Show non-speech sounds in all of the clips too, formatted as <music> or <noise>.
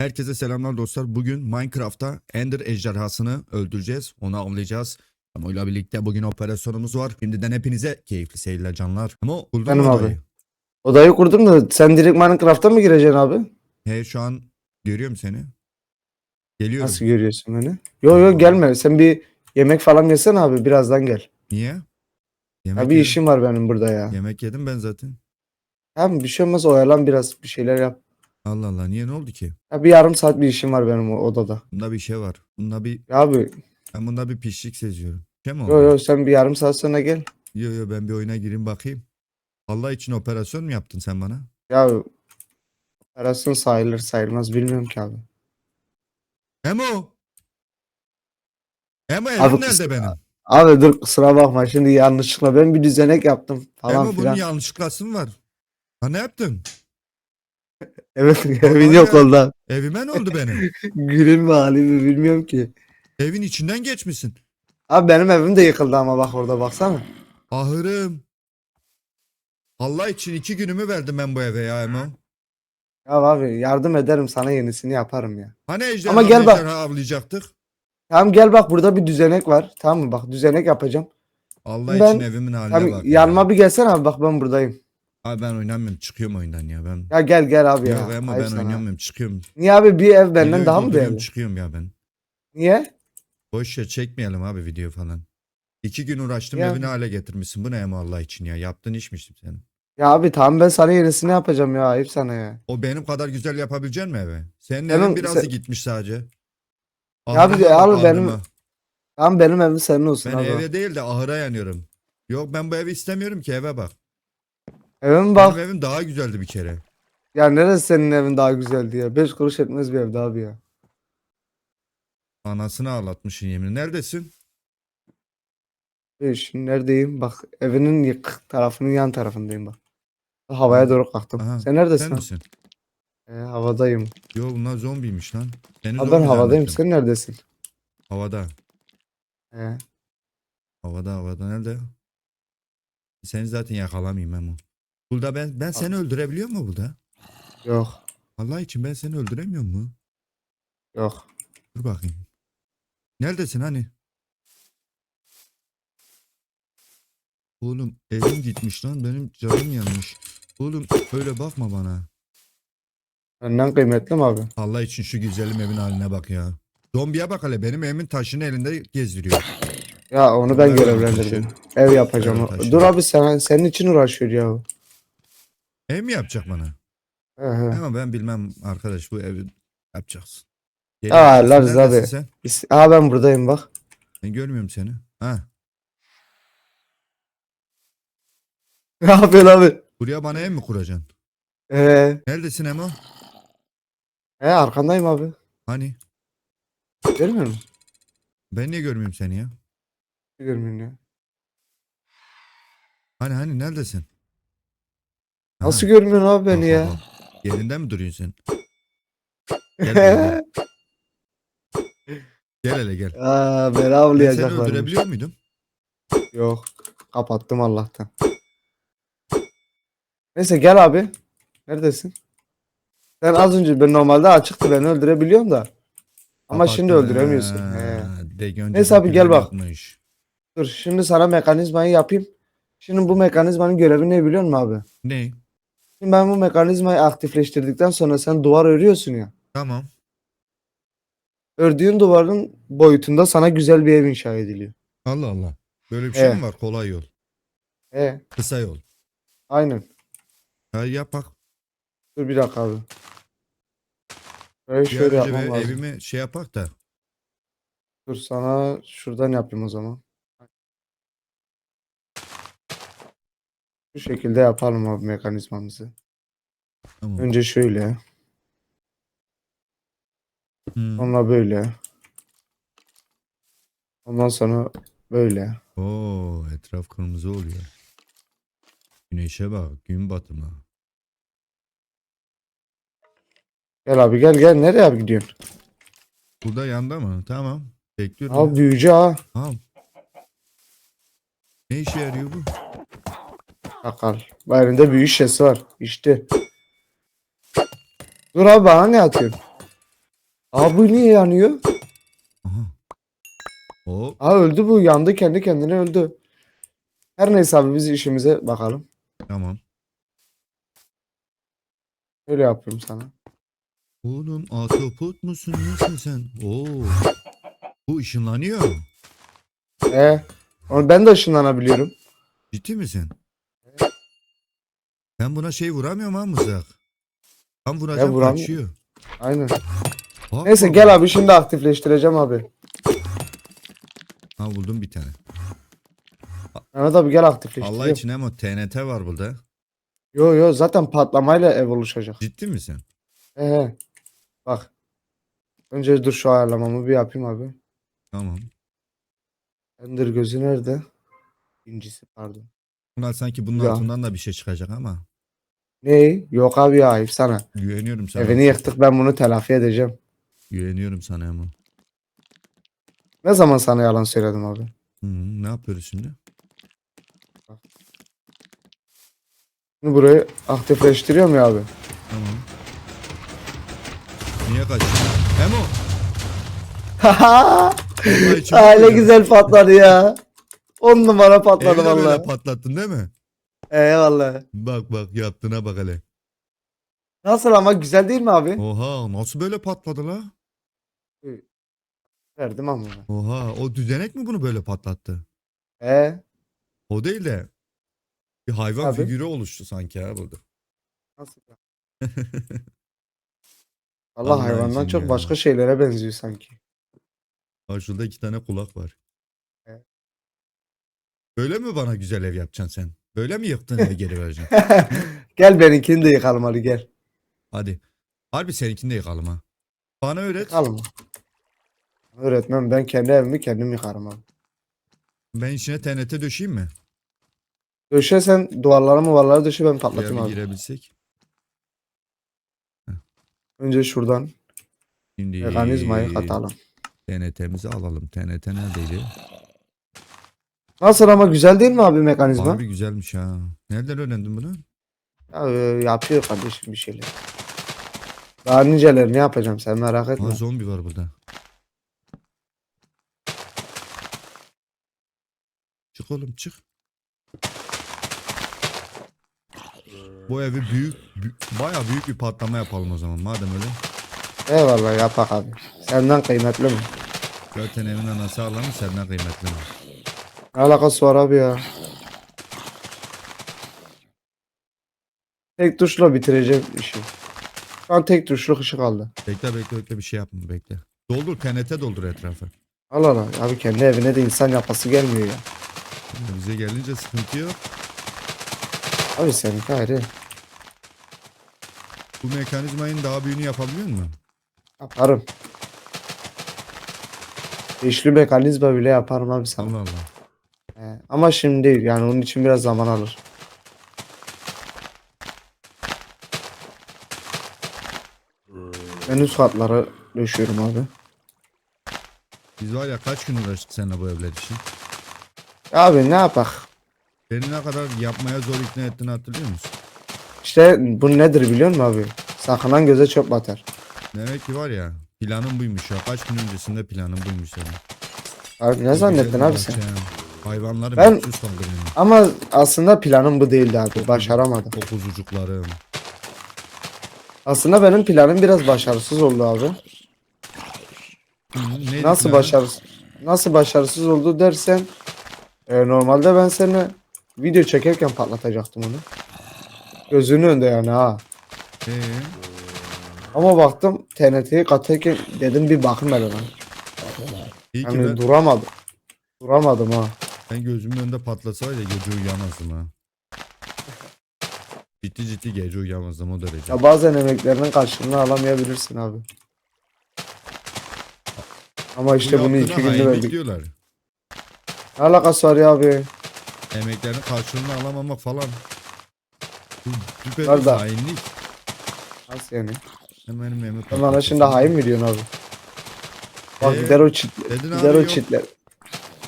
Herkese selamlar dostlar. Bugün Minecraft'ta Ender ejderhasını öldüreceğiz. Onu avlayacağız. Ama ile birlikte bugün operasyonumuz var. Şimdiden hepinize keyifli seyirler canlar. Ama buldun Benim mu abi. odayı? Odayı kurdum da sen direkt Minecraft'a mı gireceksin abi? He şu an görüyorum seni. Geliyorum. Nasıl görüyorsun beni? Yo yo gelme. Sen bir yemek falan yesen abi birazdan gel. Niye? Yemek Ya bir yedim. işim var benim burada ya. Yemek yedim ben zaten. Tamam bir şey olmaz oyalan biraz bir şeyler yap. Allah Allah niye ne oldu ki? Ya bir yarım saat bir işim var benim o odada. Bunda bir şey var. Bunda bir Ya abi ben bunda bir pişlik seziyorum. Şey mi oldu? yo yo sen bir yarım saat sonra gel. Yo yo ben bir oyuna gireyim bakayım. Allah için operasyon mu yaptın sen bana? Ya operasyon sayılır sayılmaz bilmiyorum ki abi. Emo! Emo evim Abi nerede kız- benim? Abi dur kusura bakma şimdi yanlışlıkla ben bir düzenek yaptım falan Emo bunun filan. yanlışlıklası mı var? Ha ne yaptın? <laughs> Evet evin yok ya. orada. Evime ne oldu benim? <laughs> Gülüm mü halimi bilmiyorum ki. Evin içinden geçmişsin. Abi benim evim de yıkıldı ama bak orada baksana. Ahırım. Allah için iki günümü verdim ben bu eve ya Emo. Ya abi yardım ederim sana yenisini yaparım ya. Hani ejderha Ama gel bak. ejderha avlayacaktık? Tamam gel bak burada bir düzenek var. Tamam mı? Bak düzenek yapacağım. Allah Ben- için evimin haline Tamam bak. yanıma ya. bir gelsene abi bak ben buradayım. Abi ben oynamıyorum çıkıyorum oyundan ya ben. Ya gel gel abi ya. Yok Emo Ayıp ben sana. oynamıyorum çıkıyorum. Niye abi bir ev benden Videoyu daha mı değerli? Çıkıyorum ya ben. Niye? Boş ya çekmeyelim abi video falan. İki gün uğraştım Ya. evini hale getirmişsin. Bu ne Emo Allah için ya. Yaptığın işmiştim senin. Ya abi tamam ben sana yenisini yapacağım ya. Ayıp sana ya. O benim kadar güzel yapabilecek mi eve? Senin Benim- evin birazı sen- gitmiş sadece. Ya abi, Ahırıma bak, al benim- ahırıma. Tamam benim evim senin olsun Ben abi. eve değil de ahıra yanıyorum. Yok ben bu evi istemiyorum ki eve bak. Evim bak. Benim evim daha güzeldi bir kere. Ya neresi senin evin daha güzeldi ya. Beş kuruş etmez bir evde abi ya. Anasını ağlatmışsın yemin. Neredesin? Beş neredeyim? Bak evinin yık tarafının yan tarafındayım bak. Havaya doğru kalktım. Aha, Sen neredesin? Sen misin? Ee, havadayım. Yo bunlar zombiymiş lan. Seni Abi ben havadayım. zannettim. Sen neredesin? Havada. Ee, Havada havada nerede? Seni zaten yakalamayayım Memo. Burada ben ben seni öldürebiliyor mu burada? yok. Allah için ben seni öldüremiyor mu? Yok. Dur bakayım. Neredesin hani? Oğlum evim gitmiş lan benim canım yanmış. Oğlum öyle bakma bana. Benden kıymetli mi abi? Allah için şu güzelim evin haline bak ya. Zombiye bak hele benim evimin taşını elinde gezdiriyor. Ya onu ben görevlendirdim. Ev yapacağım. Dur abi sen senin için uğraşıyor ya. Ev mi yapacak bana? He. Ama ben bilmem arkadaş bu evi yapacaksın. Musun? Lars Neredesin abi. Sen? Biz- Aa ben buradayım bak. Ben görmüyorum seni. Ha. Ne yapıyorsun abi? Buraya bana ev mi kuracaksın? Ee, Neredesin Emo? he arkandayım abi. Hani? Görmüyor musun? Ben niye görmüyorum seni ya? Görmüyorum ya. Hani hani neredesin? Nasıl görmüyorsun abi beni ya? Yerinde mi duruyorsun sen? Gel, <laughs> hele gel. Aa beni Ben seni avlayacaklar. öldürebiliyor muydum? Yok. Kapattım Allah'tan. Neyse gel abi. Neredesin? Sen az önce ben normalde açıktı beni öldürebiliyorum da. Ama şimdi Kapattın. öldüremiyorsun. Ha, He. de Neyse abi, gel bak. yapmış. Dur şimdi sana mekanizmayı yapayım. Şimdi bu mekanizmanın görevi ne biliyor musun abi? Ne? Şimdi ben bu mekanizmayı aktifleştirdikten sonra sen duvar örüyorsun ya. Tamam. Ördüğün duvarın boyutunda sana güzel bir ev inşa ediliyor. Allah Allah. Böyle bir şey Evet. mi var? Kolay yol. He, Kısa yol. aynen. Ha yap bak. Dur bir dakika abi. Böyle Bir an şöyle önce yapmam bir lazım. evimi şey yapak da. Dur sana şuradan yapayım o zaman. Bu şekilde yapalım abi mekanizmamızı. Tamam. Önce şöyle, Hmm. sonra böyle. Ondan sonra böyle. Oo, etraf kırmızı oluyor. Güneşe bak, gün batımı. Gel abi gel gel. Nereye abi gidiyorsun? Burada yanda mı? Tamam. Bekliyorum. Abi büyücü ha. Tamam. Ne işe yarıyor bu? Sakal. Bu elinde büyü şişesi var. İşte. Dur abi bana ne atıyorsun? Aa bu niye yanıyor? Hop. Aa öldü bu yandı kendi kendine öldü. Her neyse abi biz işimize bakalım. Tamam. Öyle yapıyorum sana. Oğlum atopot musun nesin sen? Oo. Bu ışınlanıyor. Ee, onu ben de ışınlanabiliyorum. Ciddi misin? Ben buna şey vuramıyorum ha mızrak. Tam vuracağım vuramıyor- kaçıyor. Aynen. Bak Neyse bak. gel abi şimdi aktifleştireceğim abi. Ha buldum bir tane. Mehmet abi gel aktifleştir. Allah için ama TNT var burada. Yo yo zaten patlamayla ev oluşacak. Ciddi misin? Ee, bak. Önce dur şu ayarlamamı bir yapayım abi. Tamam. Ender gözü nerede? İncisi pardon. Bunlar sanki bunun Ya. altından da bir şey çıkacak ama. Ne? Yok abi ya ayıp sana. Güveniyorum sana. Evini yıktık ben bunu telafi edeceğim. Güveniyorum sana ama. Ne zaman sana yalan söyledim abi? Hı, ne yapıyoruz şimdi? Şimdi burayı aktifleştiriyorum ya abi. Tamam. Niye kaçıyorsun? Emo. <laughs> Vallahi içim Aile güzel patladı ya. 10 numara patladı Evi de böyle valla. patlattın değil mi? Eyvallah. Bak bak yaptığına bak hele. Nasıl ama güzel değil mi abi? Oha nasıl böyle patladı la? Verdim ama. Oha o düzenek mi bunu böyle patlattı? Ee, O değil de bir hayvan Abi. figürü oluştu sanki ha burada. nasıl? ya? <laughs> Allah Allah hayvandan için çok ya. başka şeylere benziyor sanki. Şurada iki tane kulak var. Evet. Böyle mi bana güzel ev yapacaksın sen? Böyle mi yıktın evi geri vereceksin? <laughs> gel benimkini de yıkalım hadi gel. Hadi. Harbi seninkini de yıkalım ha. Bana öğret. Yıkalım. Öğretmem ben kendi evimi kendim yıkarım abi. Ben içine TNT döşeyim mi? Döşesen duvarları muvarları dışı ben Buraya patlatayım bir abi. girebilsek. Önce şuradan Şimdi mekanizmayı katalım. TNT'mizi alalım. TNT neredeydi? Nasıl ama güzel değil mi abi mekanizma? Harbi güzelmiş ha. Nereden öğrendin bunu? Ya, e, yapıyor kardeşim bir şeyler. Daha nicelerini yapacağım sen merak etme. Ha zombi var burada. Çık oğlum çık. Bu evi büyük, bü- bayağı büyük bir patlama yapalım o zaman madem öyle. Eyvallah yapak abi. Senden kıymetli mi? Zaten evin anası alanı senden kıymetli mi? Ne alakası var abi ya? Tek tuşla bitireceğim işi. Şu an tek tuşlu ışık kaldı. Bekle bekle bekle bir şey yapma bekle. Doldur TNT doldur etrafı. Allah Allah. Abi kendi evine de insan yapası gelmiyor ya. Şimdi bize gelince sıkıntı yok. Abi seninki ayrı. Bu mekanizmayın daha büyüğünü yapabiliyor musun? Yaparım. Üçlü mekanizma bile yaparım abi sana. Allah Allah. He, Ama şimdi değil. Yani onun için biraz zaman alır. Ben üst katlara döşüyorum abi. Biz var ya kaç gün uğraştık seninle bu evler için. Abi ne yapak? Beni ne kadar yapmaya zor ikna ettiğini hatırlıyor musun? İşte bu nedir biliyor musun abi? Sakınan göze çöp batar. Demek ki var ya planın buymuş ya. Kaç gün öncesinde planın buymuş senin. Abi ne zannettin abi sen? Hayvanları Ben- ben... kaldırıyorum. Ama aslında planım bu değildi abi. Başaramadım. O kuzucuklarım. Aslında benim planım biraz başarısız oldu abi. Hı, neydi Nasıl planın? başarısız? Nasıl başarısız oldu dersen e, normalde ben seni video çekerken patlatacaktım onu. Gözünün önünde yani ha. Ee, Ama baktım TNT'yi katırken dedim bir bakın hele lan. iyi ki Yani ben, duramadım. Duramadım ha. Ben gözümün önünde patlasaydı gece uyuyamazdım ha. Ciddi ciddi gece uyuyamazdım o derece. Ya bazen emeklerinin karşılığını alamayabilirsin abi. Ama işte Bu bunu yaptığına iki günde hainlik verdik. diyorlar. Ne alakası var ya abi? Emeklerin karşılığını alamamak falan. Bu düpedüz Var da. hainlik. Nasıl yani? Hemen emek Sen bana şimdi hain mi diyorsun abi? Bak Ee, gider o çit, dedin gider o yok. çitler.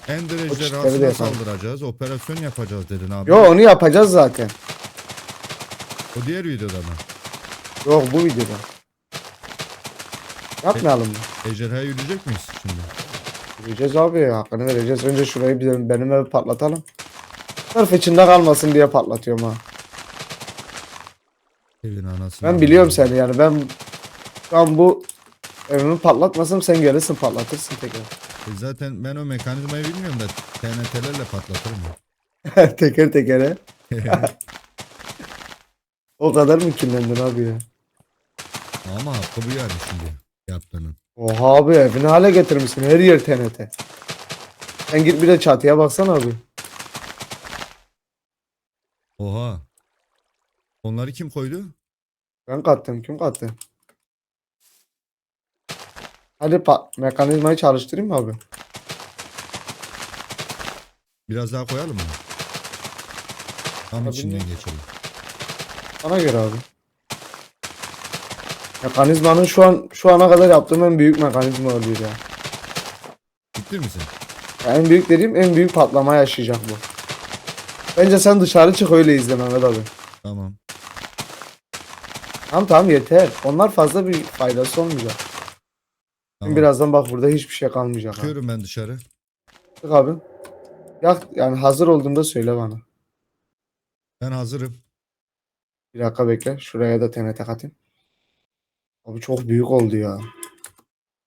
Ender de ejderhasına saldıracağız. Operasyon yapacağız dedin abi. Yo onu yapacağız zaten. O diğer videoda mı? Yok bu videoda. Yapmayalım mı? Ejderhaya yürüyecek miyiz şimdi? Yürüyeceğiz abi hakkını vereceğiz. Önce şurayı bir benim evi patlatalım. Sırf içinde kalmasın diye patlatıyorum ha. Evin anasını. Ben biliyorum seni yani ben an bu evimi patlatmasam sen gelirsin patlatırsın tekrar. E zaten ben o mekanizmayı bilmiyorum da TNT'lerle patlatırım ya. <laughs> teker tekere. <laughs> O kadar mı kirlendin abi ya? Ama hakkı bu yani şimdi yaptığının. Oha abi evini hale getirmişsin her yer TNT. Sen git bir de çatıya baksana abi. Oha. Onları kim koydu? Ben kattım kim kattı? Hadi mekanizmayı çalıştırayım mı abi? Biraz daha koyalım mı? Tam Tabii içinden mi? geçelim. Bana göre abi. Mekanizmanın şu an şu ana kadar yaptığım en büyük mekanizma oluyor ya. Bitti misin? Ya en büyük dediğim en büyük patlama yaşayacak bu. Bence sen dışarı çık öyle izle Mehmet abi. Tamam. Tamam tamam yeter. Onlar fazla bir faydası olmayacak. Tamam. Birazdan bak burada hiçbir şey kalmayacak. Abi. Çıkıyorum ben dışarı. Çık abi. Yak yani hazır olduğunda söyle bana. Ben hazırım. Bir dakika bekle. Şuraya da TNT katayım. Abi çok büyük oldu ya.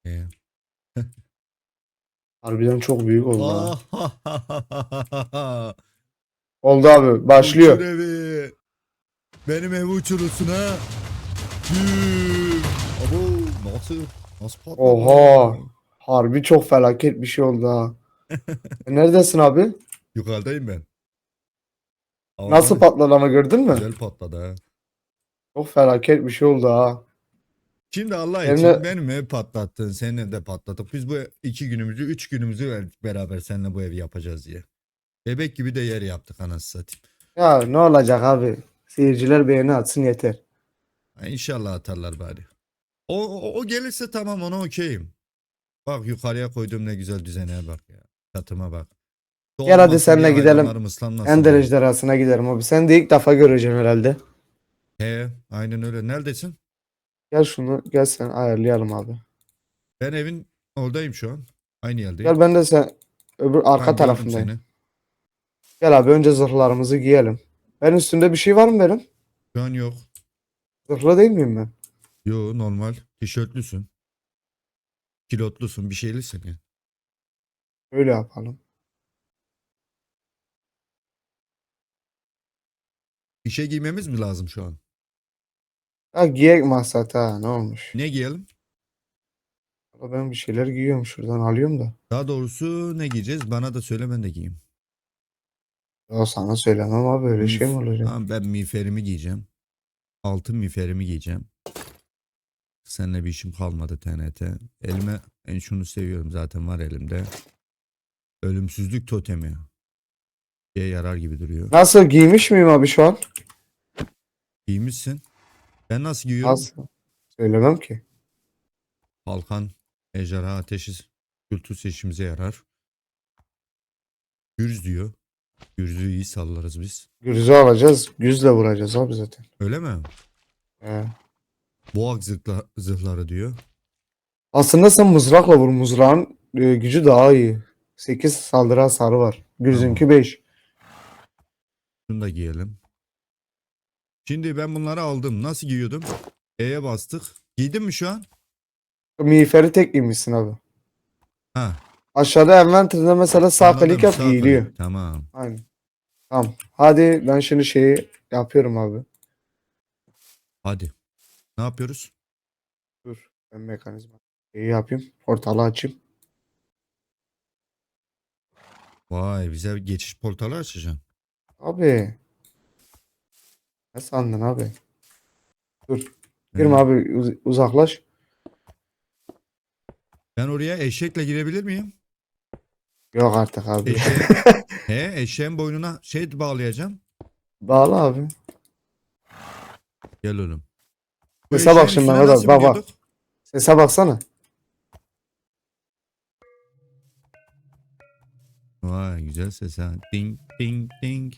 Ee. <laughs> Harbiden çok büyük oldu. ha. <laughs> Oldu abi. Başlıyor. Uçur evi. Benim evi uçurursun ha. Abo nasıl? Nasıl patladı? Oha. Harbi çok felaket bir şey oldu ha. <laughs> E, Neredesin abi? Yukarıdayım ben. Ama Nasıl patladı ama gördün mü? Güzel patladı ha. Çok felaket bir şey oldu ha. Şimdi Allah Benim için de- benim evi patlattın. Senin de patlattık. Biz bu iki günümüzü, üç günümüzü verdik beraber seninle bu evi yapacağız diye. Bebek gibi de yer yaptık anasını satayım. Ya ne olacak abi? Seyirciler beğeni atsın yeter. Ha, İnşallah atarlar bari. O, o, o gelirse tamam ona okeyim. Bak yukarıya koyduğum ne güzel düzene bak ya. Çatıma bak. Gel hadi seninle gidelim. Ender ejderhasına giderim abi. Sen de ilk defa göreceksin herhalde. He, aynen öyle. Neredesin? Gel şunu gel sen ayarlayalım abi. Ben evin oradayım şu an. Aynı yerdeyim. Gel ben de sen öbür arka Ben tarafındayım. seni. Gel abi önce zırhlarımızı giyelim. Ben üstünde bir şey var mı benim? Şu an yok. Zırhlı değil miyim ben? Yo normal. Tişörtlüsün. Kilotlusun. Bir şeylisin ya. Öyle yapalım. Bir şey giymemiz mi lazım şu an? Ya giyek maksat ha ne olmuş? Ne giyelim? Valla Ben bir şeyler giyiyorum şuradan alıyorum da. Daha doğrusu ne giyeceğiz? Bana da söyle ben de giyeyim. Ya sana söylemem abi öyle şey mi olacak? Tamam ben miğferimi giyeceğim. Altın miğferimi giyeceğim. Seninle bir işim kalmadı TNT. Elime en şunu seviyorum zaten var elimde. Ölümsüzlük totemi. Şeye yarar gibi duruyor. Nasıl giymiş miyim abi şu an? Giymişsin. Ben nasıl giyiyorum? Nasıl? Söylemem ki. Balkan, ejderha, ateşi, kültür işimize yarar. Gürz diyor. Gürzü iyi sallarız biz. Gürzü alacağız. Güzle vuracağız abi zaten. Öyle mi? He. Boğak zırhla, zırhları diyor. Aslında sen mızrakla vur. Mızrağın e, gücü daha iyi. 8 saldırı hasarı var. Gürzünki 5. Şunu da giyelim. Şimdi ben bunları aldım. Nasıl giyiyordum? E'ye bastık. Giydim mi şu an? Miğferi tek giymişsin abi. Ha. Aşağıda envanterinde mesela sağ anladım, klik yap sağ giyiliyor. Tamam. Aynen. Tamam. Hadi ben şimdi şeyi yapıyorum abi. Hadi. Ne yapıyoruz? Dur. Ben mekanizma şeyi yapayım. Portalı açayım. Vay bize geçiş portalı açacaksın. Abi. Ne sandın abi? Dur. Girme abi uz- uzaklaş. Ben oraya eşekle girebilir miyim? Yok artık abi. Eşeğe, <laughs> he, eşeğin boynuna şey bağlayacağım. Bağla abi. Gel oğlum. Sese bak şimdi Mehmet abi, bak, bak. Sese baksana. Vay güzel ses ha. Ding ding ding.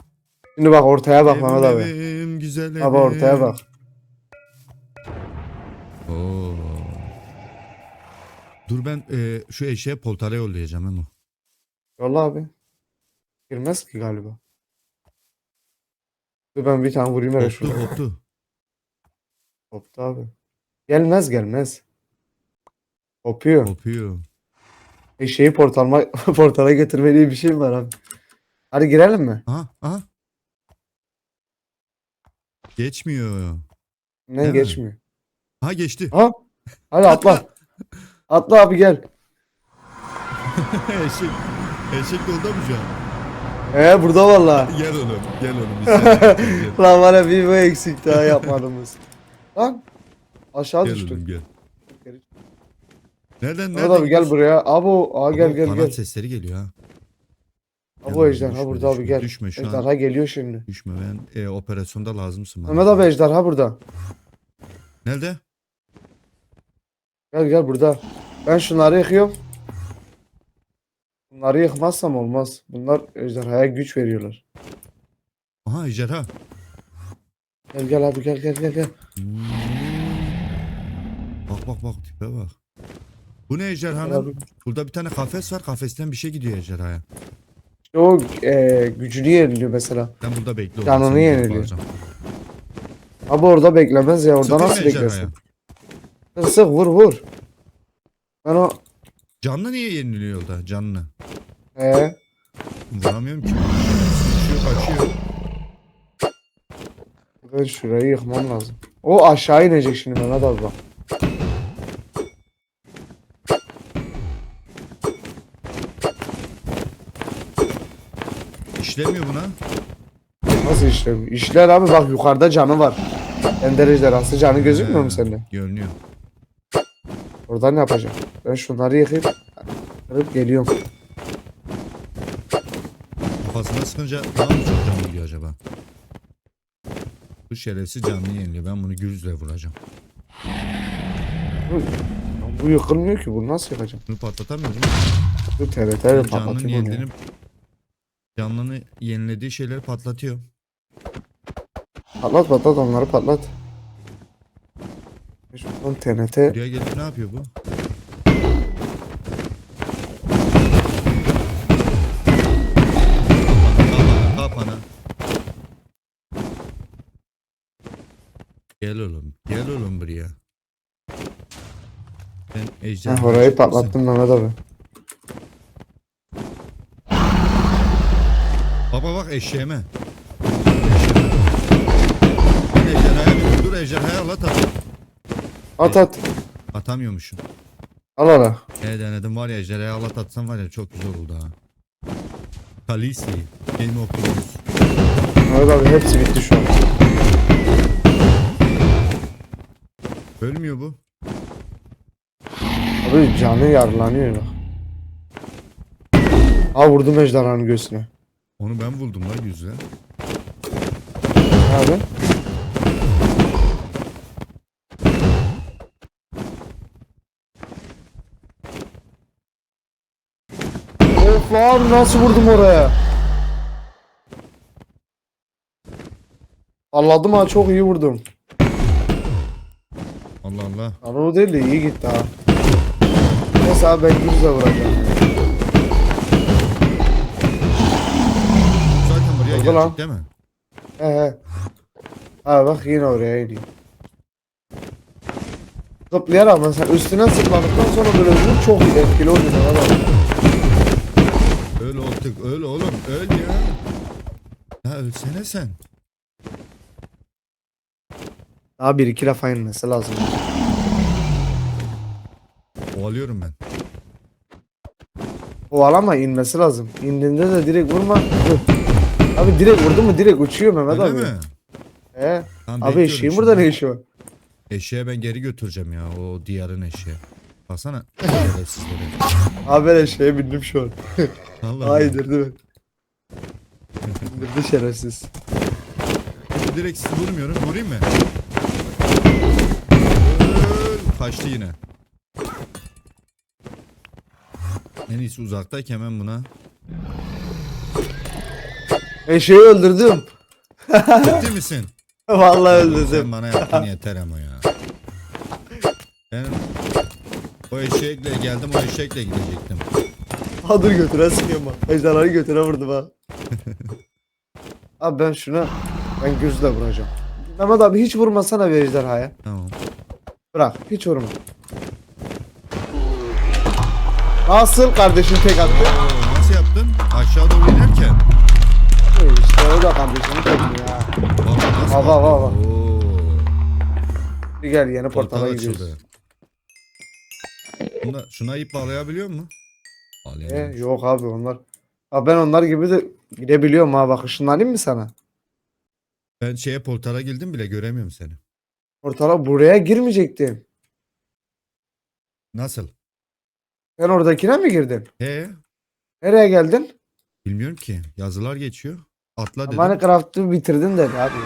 Şimdi bak ortaya bak Mehmet abi. evim, güzel evim. Abi ortaya bak. Oo. Dur ben e, şu eşeğe poltara yollayacağım Emo. Yolla abi. Girmez ki galiba. Dur ben bir tane vurayım hele koptu. Koptu abi. Gelmez gelmez. Kopuyor. Kopuyor. Eşeği portalma, <laughs> portala getirmeli bir şey mi var abi? Hadi girelim mi? Aha aha. Geçmiyor. Ne Değil mi? geçmiyor. Ha geçti. Ha? Hadi atla. <laughs> atla abi gel. <laughs> eşek. Eşek yolda mı şu an? Ee burada valla. Gel oğlum. Gel oğlum. Biz seni Lan ya bir bu eksik daha yapmadığımız. Lan aşağı gel. Gel oğlum düştük. gel. Nereden nereden? abi gel buraya. Abo aa gel gel kanat gel. sesleri geliyor ha. Gel Abo oğlum, ejderha düşme, burada abi düşme, gel. Düşme şu an. Ejderha geliyor şimdi. Düşme ben e, operasyonda lazımsın bana. Mehmet abi ejderha burada. Nerede? Gel gel burada. Ben şunları yıkıyorum. Bunları yıkmazsam olmaz. Bunlar ejderhaya güç veriyorlar. Aha ejderha. Gel gel abi gel gel gel gel. Hmm. Bak bak bak tipe bak. Bu ne ejderhanın? abi. Burada bir tane kafes var. Kafesten bir şey gidiyor ejderhaya. O e, gücünü yeniliyor mesela. Sen burada bekle. oğlum, Canını seni yeniliyor. kurtaracağım. Abi orada beklemez ya. Orada Sıkayım nasıl ejderhaya? beklesin? Sık sık vur vur. Ben o Canlı niye yeniliyor yolda? Canlı. ee, Vuramıyorum ki. Kaçıyor kaçıyor. Ben şurayı yıkmam lazım. O aşağı inecek şimdi Mehmet abi bak. İşlemiyor buna. Nasıl işlem? İşler abi bak yukarıda canı var. Ender ejderhası canı gözükmüyor mu sende? Görünüyor. Oradan ne yapacağım? Ben şunları yıkayıp kırıp geliyorum. Kafasına sıkınca daha mı çok canlı gidiyor acaba? Bu şerefsiz canlı yeniliyor. Ben bunu gürzle vuracağım. Bu, bu yıkılmıyor ki. Bunu nasıl yıkacağım? Bunu patlatamıyorum. Bu TRT ile Canlının patlatayım onu ya. yenilediği şeyleri patlatıyor. Patlat patlat onları patlat. Şuradan TNT. Buraya gelip ne yapıyor bu? Gel oğlum, gel oğlum buraya. Ben ejderha orayı patlattım Mehmet abi. Baba bak eşeğime. Eşeğime. Ejderhaya dur ejderhaya al at at. At at. Atamıyormuşum. Al al. al. Ne denedim var ya ejderhaya al at atsam var ya çok güzel oldu ha. Kalisi. Game of Thrones. Mehmet abi hepsi bitti şu an. Ölmüyor bu. Abi canı yarılanıyor bak. Ha vurdum ejderhanın göğsüne. Onu ben buldum la yüzle. Abi. Of abi nasıl vurdum oraya? Anladım ha çok iyi vurdum. Allah Allah. Ama o değil de iyi gitti ha. Neyse abi ben güzel vuracağım. Zaten buraya Oldu gelecek lan. değil mi? He he. Ha bak yine oraya iniyor. Zıplayarak mesela üstüne zıpladıktan sonra böyle vur çok etkili oluyor adam. Öl olduk. Öl oğlum. Öl ya. Ya ölsene sen. Daha bir iki lafa inmesi lazım. Ovalıyorum ben. O alama inmesi lazım. İndiğinde de direkt vurma. Abi direkt vurdu mu direkt uçuyor Mehmet Öyle abi. mi? He. Tamam, Abi bekliyorum eşeğin şimdi. burada ne işi var? Eşeğe ben geri götüreceğim ya. O diyarın eşeğe. Baksana. <laughs> Abi ben eşeğe bindim şu an. Allah Hayır değil mi? İndirdi şerefsiz. Direkt sizi vurmuyorum. Vurayım mı? Öl. Kaçtı yine. En iyisi uzaktayken hemen buna. Eşeği öldürdüm. Ciddi misin? <laughs> Vallahi Sen öldürdüm. bana yaptın yeter ama ya. Ben o O eşekle geldim o eşekle gidecektim. Ha dur götüre sıkıyorum bak. Ejderhayı götüre vurdum ha. <laughs> abi ben şuna ben gözle vuracağım. Mehmet abi hiç vurmasana bir ejderhaya. Tamam. Bırak hiç vurma. Nasıl kardeşim tek attı? Oo, nasıl yaptın? Aşağı doğru inerken. Ee, İşte o da kardeşim tek ya? Baba, baba. Oo, Bir gel yeni portal portala gidiyoruz. açıldı. Bunda, şuna ip bağlayabiliyor mu? Bağlayamıyorum. yok abi onlar. Abi ben onlar gibi de gidebiliyorum ha bak ışınlanayım mı sana? Ben şeye portala girdim bile göremiyorum seni. Portala buraya girmeyecektim. Nasıl? Sen oradakine mi girdin? He? Nereye geldin? Bilmiyorum ki. Yazılar geçiyor. Atla dedim. Minecraft'ı bitirdin dedi abi. Aa,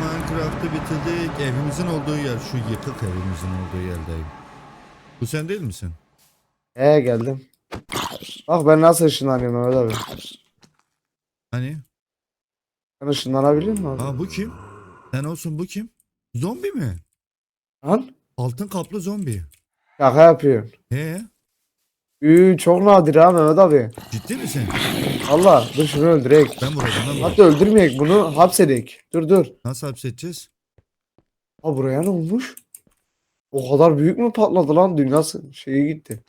Minecraft'ı bitirdik. Evimizin olduğu yer. Şu yıkık evimizin olduğu yerdeyim. Bu sen değil misin? He geldim. Bak ben nasıl ışınlanıyorum Mehmet abi. Hani? Sen ışınlanabiliyor musun abi? Aa bu kim? Sen olsun bu kim? Zombi mi? Lan Altın kaplı zombi. Şaka yapıyorsun. He? Üü, çok nadir ha Mehmet abi. Ciddi misin? Allah dur şunu öldürek. Ben vuracağım lan. Hatta öldürmeyek bunu hapsedek. Dur dur. Nasıl hapsedeceğiz? Ha buraya ne olmuş? O kadar büyük mü patladı lan dünyası şeyi gitti.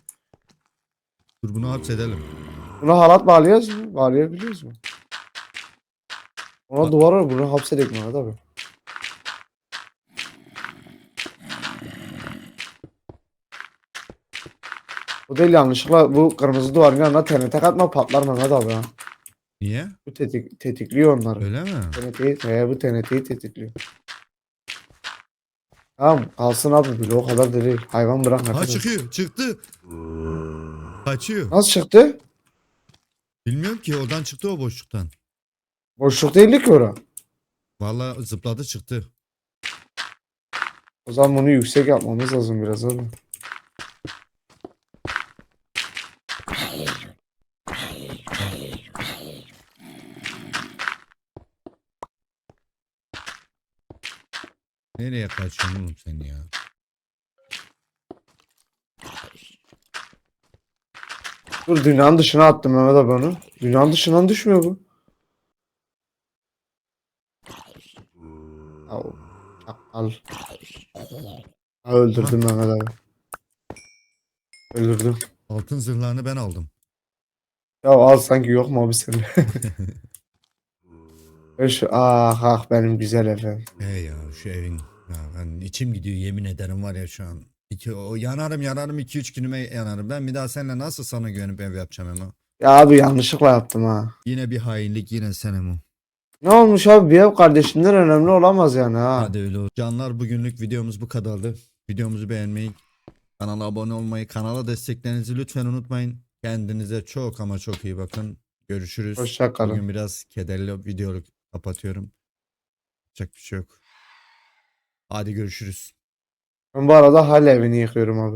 Dur bunu hapsedelim. Buna halat bağlıyoruz mu? Bağlayabiliyoruz mu? Ona duvar var bunu hapsedek Mehmet abi. Bu değil yanlışlıkla bu kırmızı duvarın yanına TNT katma patlar Mehmet abi ha. Niye? Bu tetik, tetikliyor onları. Öyle mi? TNT'yi, he, bu TNT'yi tetikliyor. Tamam kalsın abi böyle o kadar da değil. Hayvan bırak Ha nefes al. çıkıyor. Çıktı. Kaçıyor. Nasıl çıktı? Bilmiyorum ki oradan çıktı o boşluktan. Boşluk değildi ki ora. Vallahi zıpladı çıktı. O zaman bunu yüksek yapmamız lazım biraz abi. Nereye kaçıyorsun oğlum sen ya? Dur dünyanın dışına attım Mehmet abi onu. Dünyanın dışından düşmüyor bu. Al. Al. Ha, öldürdüm Mehmet abi. Öldürdüm. Altın zırhlarını ben aldım. Ya al sanki yok mu abi senin? <laughs> Şu ah ah benim güzel efendim. He ya şu evin. Ya ben içim gidiyor yemin ederim var ya şu an. İki, o yanarım yanarım 2-3 günüme yanarım. Ben bir daha seninle nasıl sana güvenip ev yapacağım ama. Ya abi yanlışlıkla yaptım ha. Yine bir hainlik yine sen Emo. Ne olmuş abi bir ev kardeşinden önemli olamaz yani ha. Hadi öyle olsun. Canlar bugünlük videomuz bu kadardı. Videomuzu beğenmeyi, kanala abone olmayı, kanala desteklerinizi lütfen unutmayın. Kendinize çok ama çok iyi bakın. Görüşürüz. Hoşça kalın. Bugün biraz kederli videoyu kapatıyorum. Yapacak bir şey yok. Hadi görüşürüz. Ben bu arada hala evini yıkıyorum abi.